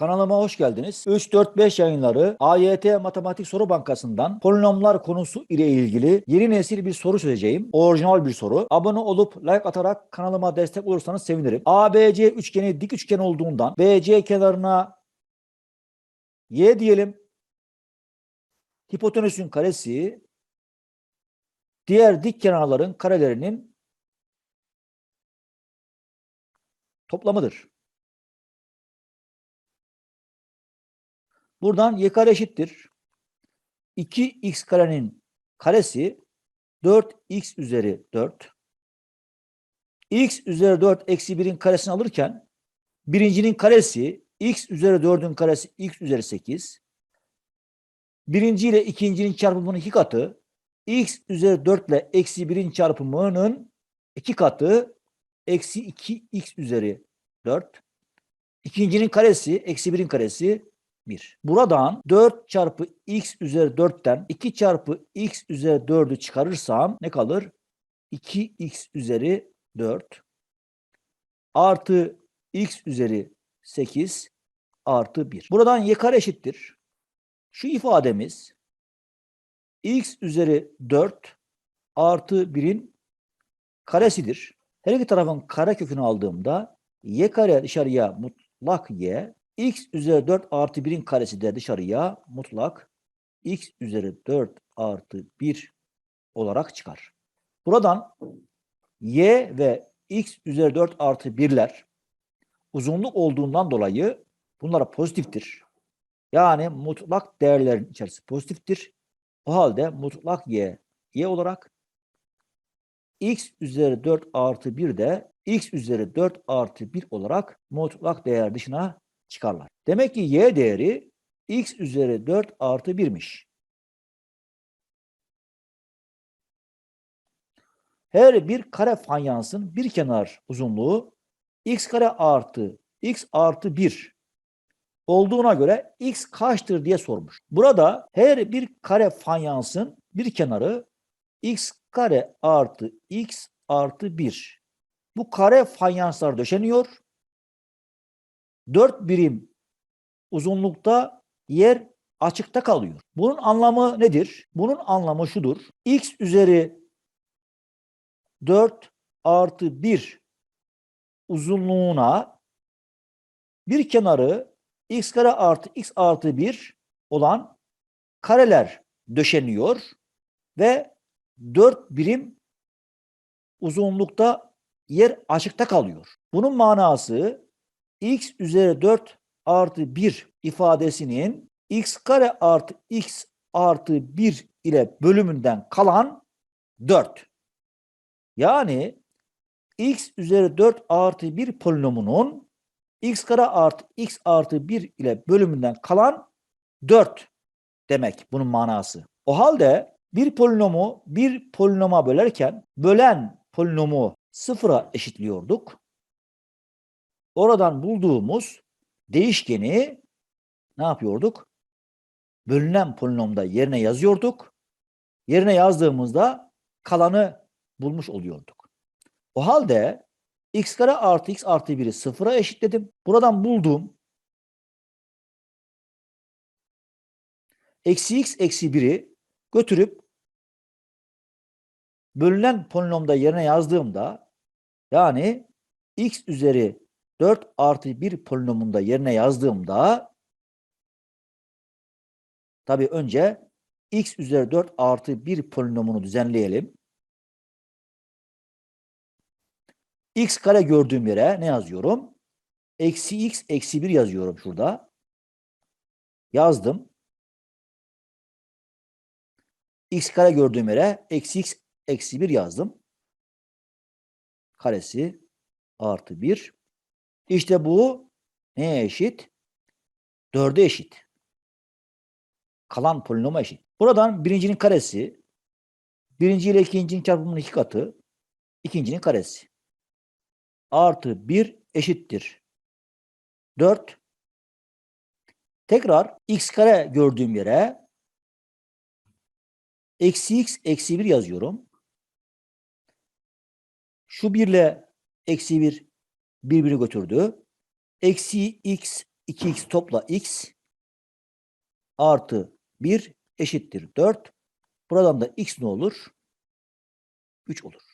Kanalıma hoş geldiniz. 3, 4, 5 yayınları AYT Matematik Soru Bankası'ndan polinomlar konusu ile ilgili yeni nesil bir soru çözeceğim. Orijinal bir soru. Abone olup like atarak kanalıma destek olursanız sevinirim. ABC üçgeni dik üçgen olduğundan BC kenarına Y diyelim. Hipotenüsün karesi diğer dik kenarların karelerinin toplamıdır. Buradan y kare eşittir. 2x karenin karesi 4x üzeri 4. x üzeri 4 eksi 1'in karesini alırken birincinin karesi x üzeri 4'ün karesi x üzeri 8. Birinci ile ikincinin çarpımının iki katı x üzeri 4 ile eksi 1'in çarpımının iki katı eksi 2x üzeri 4. İkincinin karesi eksi 1'in karesi 1. Buradan 4 çarpı x üzeri 4'ten 2 çarpı x üzeri 4'ü çıkarırsam ne kalır? 2x üzeri 4 artı x üzeri 8 artı 1. Buradan y kare eşittir. Şu ifademiz x üzeri 4 artı 1'in karesidir. Her iki tarafın kare kökünü aldığımda y kare dışarıya mutlak y x üzeri 4 artı 1'in karesi de dışarıya mutlak x üzeri 4 artı 1 olarak çıkar. Buradan y ve x üzeri 4 artı 1'ler uzunluk olduğundan dolayı bunlara pozitiftir. Yani mutlak değerlerin içerisi pozitiftir. O halde mutlak y, y olarak x üzeri 4 artı 1 de x üzeri 4 artı 1 olarak mutlak değer dışına çıkarlar. Demek ki y değeri x üzeri 4 artı 1'miş. Her bir kare fanyansın bir kenar uzunluğu x kare artı x artı 1 olduğuna göre x kaçtır diye sormuş. Burada her bir kare fanyansın bir kenarı x kare artı x artı 1. Bu kare fanyanslar döşeniyor. 4 birim uzunlukta yer açıkta kalıyor. Bunun anlamı nedir? Bunun anlamı şudur. x üzeri 4 artı 1 uzunluğuna bir kenarı x kare artı x artı 1 olan kareler döşeniyor ve 4 birim uzunlukta yer açıkta kalıyor. Bunun manası x üzeri 4 artı 1 ifadesinin x kare artı x artı 1 ile bölümünden kalan 4. Yani x üzeri 4 artı 1 polinomunun x kare artı x artı 1 ile bölümünden kalan 4 demek bunun manası. O halde bir polinomu bir polinoma bölerken bölen polinomu sıfıra eşitliyorduk. Oradan bulduğumuz değişkeni ne yapıyorduk? Bölünen polinomda yerine yazıyorduk. Yerine yazdığımızda kalanı bulmuş oluyorduk. O halde x kare artı x artı 1'i sıfıra eşitledim. Buradan bulduğum eksi x eksi 1'i götürüp bölünen polinomda yerine yazdığımda yani x üzeri 4 artı 1 polinomunda yerine yazdığımda tabi önce x üzeri 4 artı 1 polinomunu düzenleyelim. x kare gördüğüm yere ne yazıyorum? Eksi x eksi 1 yazıyorum şurada. Yazdım. x kare gördüğüm yere eksi x eksi 1 yazdım. Karesi artı 1. İşte bu neye eşit? 4'e eşit. Kalan polinoma eşit. Buradan birincinin karesi, birinci ile ikincinin çarpımının iki katı, ikincinin karesi. Artı 1 eşittir. 4. Tekrar x kare gördüğüm yere eksi x eksi 1 yazıyorum. Şu 1 ile eksi 1 birbirini götürdü. Eksi x 2x topla x artı 1 eşittir 4. Buradan da x ne olur? 3 olur.